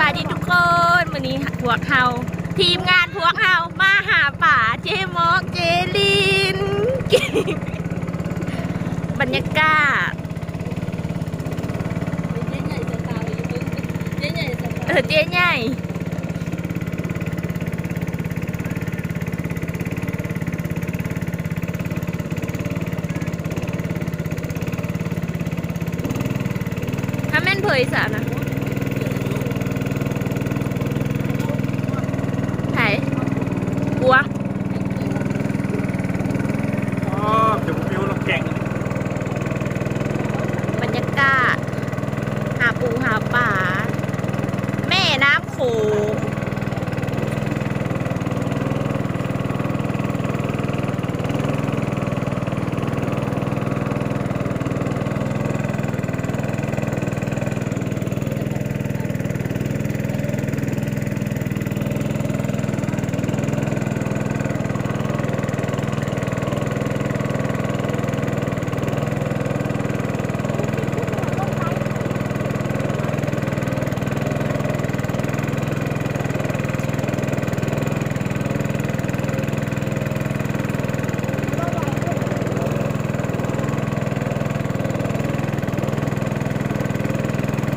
บายดีทุกคนวันนี้พวกเฮาทีมงานพวกเฮามาหาป่าเจมอกเจลินบรรยากาศเจ๊ใหญ่จะตายอยู่เอตายอเจ๊ใหญ่ถ้าแม่นเผยสานะไถ่กวง อ๋อเดี๋ยวผมมิวลงแกง บรรยากาศ หาปูหาป่า แม่น้ำโขง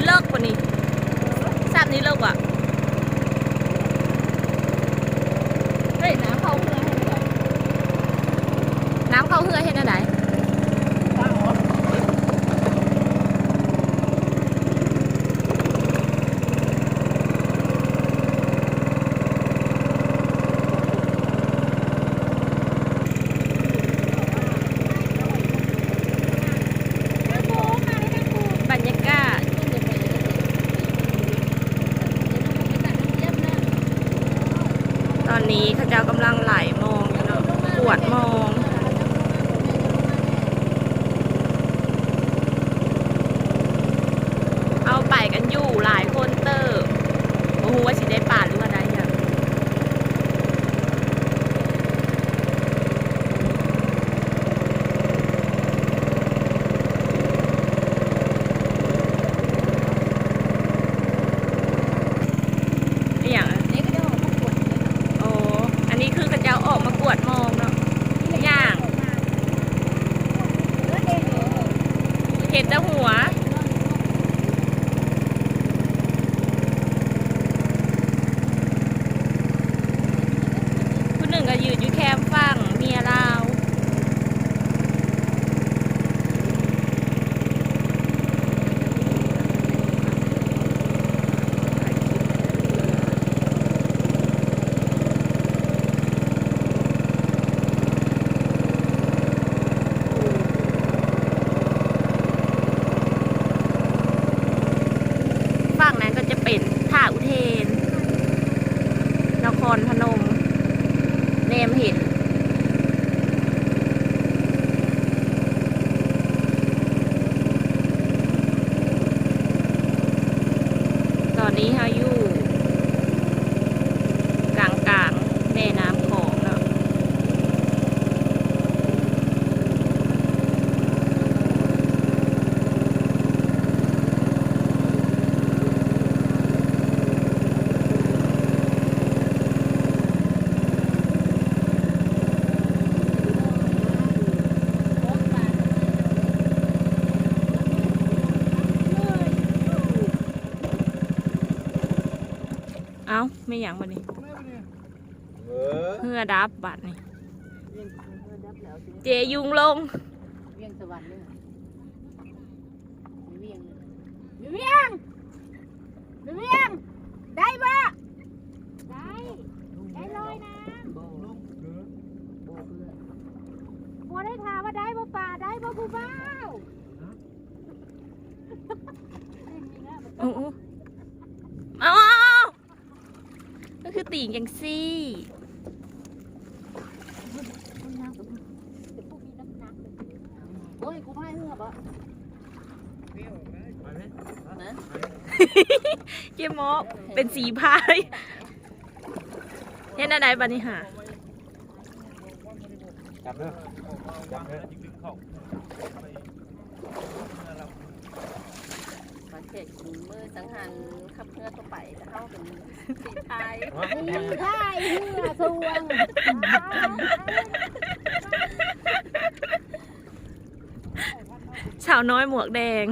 เลิกกว่านี้ทราบนี้เลิกว่ะ เฮ้ยน้ำเข้าเพื่อให้ก่อน น้ำ เห็นอะไรตั้งเหรอบรรยากตอนนี้เขาเจ้ากำลังไหลมองอยู่เนาะปวดมอง เอาไปกันอยู่หลายคนเติบโอ้โหว่าสิได้ป่าหรือว่าได้ยังอหย่างอะ นี่ก็ได้ออกมาปวด โอ้ อันนี้คือเขาเจ้าออกมากวดมองเนาะย่าง เห็นแต่หัว ผู้หนึ่งก็ยืนอยู่แคมป์ฟังเมียลาว ฝั่งนั้นก็จะเป็นท่าอุเทน น ครพนม เนมเห็ดตอนนี้ฮายู่กลางกลางแม่น้ำโของเนาะ เอ้าไม่หยังบัดนี้เออเพื่อดับบัตรนี่เวียงดับแล้วเจยุงลงเวียงสวรรค์เลยเวียงเวียงเวียงได้ปะได้ได้ลอยน้ำโบโบเพื่อพอได้ถามว่าได้ปะป่าได้ปะผู้บ่าวโอ้โอ้เอาเอาเอาก็ คือตีงยังซี่โอ้ยกูพายเรือปะนะเจมอกเป็นสีพายเห็นอะไรบัดนี้หาจับเด้อจับเด้อ เพจมือสังหารขับเพื่อตัวไปจะเข้าเป็นสีพายมีไทยเหือสวงสาวน้อยหมวกแดง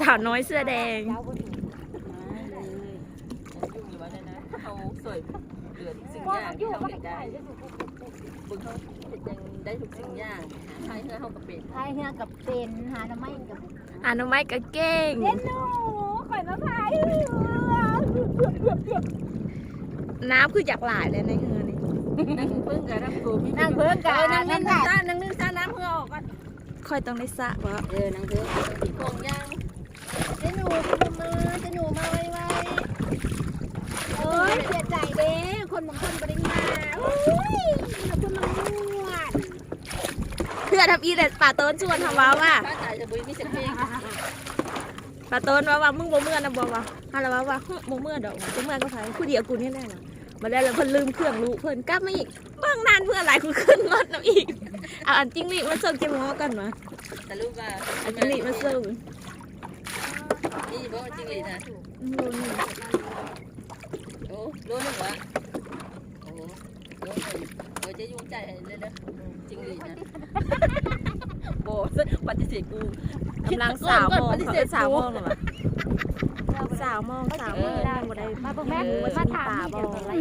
สาวน้อยเสื้อแดงเขาสวยเหลือสิ่งอย่างที่เขาเห็นได้ บุญเขาเห็นยังได้ทุกสิ่งอย่างพายเพื่อเขากับเป็ดท่ายเหือกับเป็นหาหน้ำไม้กับอนุมัยก็เก่งเล่นหนูข่อยมาพายเหือน้ำคืออยากหลายเลยในเฮือนี่นั่งพึ่งกับนั่งตูมีนั่งเพิ่งกัเออนั่งนั่นั่งงได้ซ่านั่งนึ่งซ่าน้ำเพื่อออกก่อนค่อยต้องได้สระวะเออนั่งเพื่อสีโป่งย่างเจ้าหนูคุณมาเจ้าหนูมาไวไวโอ้ยเสียใจเด้ คนบางคนบ่ได้มาโอ้ยคุณมาม่วนเพื่อทำอีแต่ป่าโต้นชวนทำว้าว่าป้าจ่ายจะบุญมีเสียงเพลงป่าโต้นว่าว่ามึงบ่เมื่อนะบ่ว่าอะไรว่าว่าฮึบ่เมื่อดอกบ่เมื่อก็ไผผู้เดียวกูนี่แน่นอนมาได้แล้วเพิ่นลืมเครื่องรู้เพิ่นกลับมาอีกเบิ่งนานเพื่ออะไรกูขึ้นรถน้ำอีกเอาอันจิ้งหรีดมาส่งเจมอกันมาแต่ลูกว่าอันจิ้งหรีดมาส่งนี่บ่จริงเลยนะโลนึงโอ้รู้นึกวะโอ้ โอ้โอ้จะยุ่งใจเลยนะจริงเลยนะโบปฏิเสธกูกำลังสาวมองปฏิเขาเสเป็ธนสาวมองเหรอวะสาวมองสาวมองยังบ่ได้มาบอกแม่มาถามนี่เดี๋ยวอะไร